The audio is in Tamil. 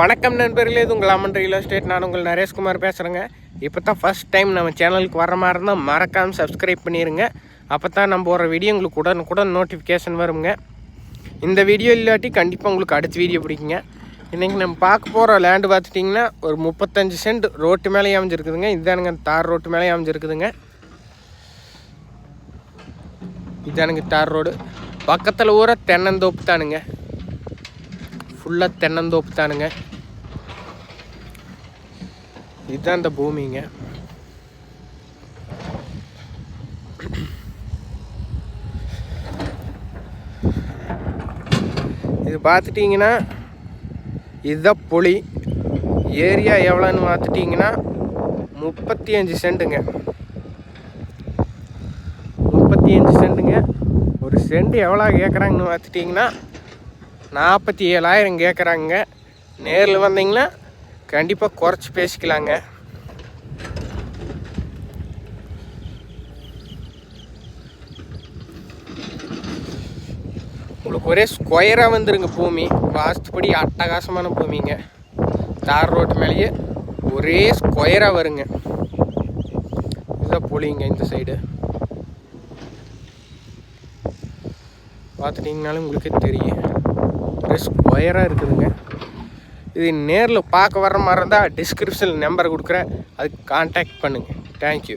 வணக்கம் நண்பர்களே இது உங்கள் அமன் ரியல் எஸ்டேட் நான் உங்கள் நரேஷ்குமார் பேசுகிறேங்க இப்போ தான் ஃபஸ்ட் டைம் நம்ம சேனலுக்கு வர மாதிரி இருந்தால் மறக்காமல் சப்ஸ்கிரைப் பண்ணிடுங்க அப்போ தான் நம்ம ஒரு வீடியோ உங்களுக்கு உடனுக்குடன் நோட்டிஃபிகேஷன் வருங்க. இந்த வீடியோ இல்லாட்டி கண்டிப்பாக உங்களுக்கு அடுத்த வீடியோ பிடிக்குங்க. இன்றைக்கி நம்ம பார்க்க போகிற லேண்டு பார்த்துட்டிங்கன்னா ஒரு முப்பத்தஞ்சு சென்ட் ரோட்டு மேலே அமைஞ்சிருக்குதுங்க. இதுதானுங்க தார் ரோட்டு மேலே அமைஞ்சிருக்குதுங்க. இதானுங்க தார் ரோடு பக்கத்தில் ஊற தென்னந்தோப்பு தானுங்க. ஃபுல்லாக தென்னந்தோப்பு தானுங்க. இதுதான் இந்த பூமிங்க இது பார்த்துட்டிங்கன்னா இதுதான் புளி. ஏரியா எவ்வளோன்னு பார்த்துட்டிங்கன்னா முப்பத்தி அஞ்சு சென்ட்டுங்க முப்பத்தி அஞ்சு சென்ட்டுங்க ஒரு சென்ட் எவ்வளோ கேட்குறாங்கன்னு பார்த்துட்டிங்கன்னா நாற்பத்தி ஏழாயிரம் கேட்குறாங்க. நேரில் வந்தீங்கன்னா கண்டிப்பாக குறைச்சி பேசிக்கலாங்க. உங்களுக்கு ஒரே ஸ்கொயராக வந்துருங்க பூமி. வாஸ்துப்படி அட்டகாசமான பூமிங்க. தார் ரோட்டு மேலேயே ஒரே ஸ்கொயராக வருங்க. இதுதான் புளிங்க இந்த சைடு பார்த்துட்டிங்கனாலும் உங்களுக்கே தெரியும். ஒரே ஸ்கொயராக இருக்குதுங்க. இது நேரில் பார்க்க வர்ற மாதிரி இருந்தால் டிஸ்கிரிப்ஷனில் நம்பர் கொடுக்குறேன். அதுக்கு கான்டாக்ட் பண்ணுங்கள் தேங்க்யூ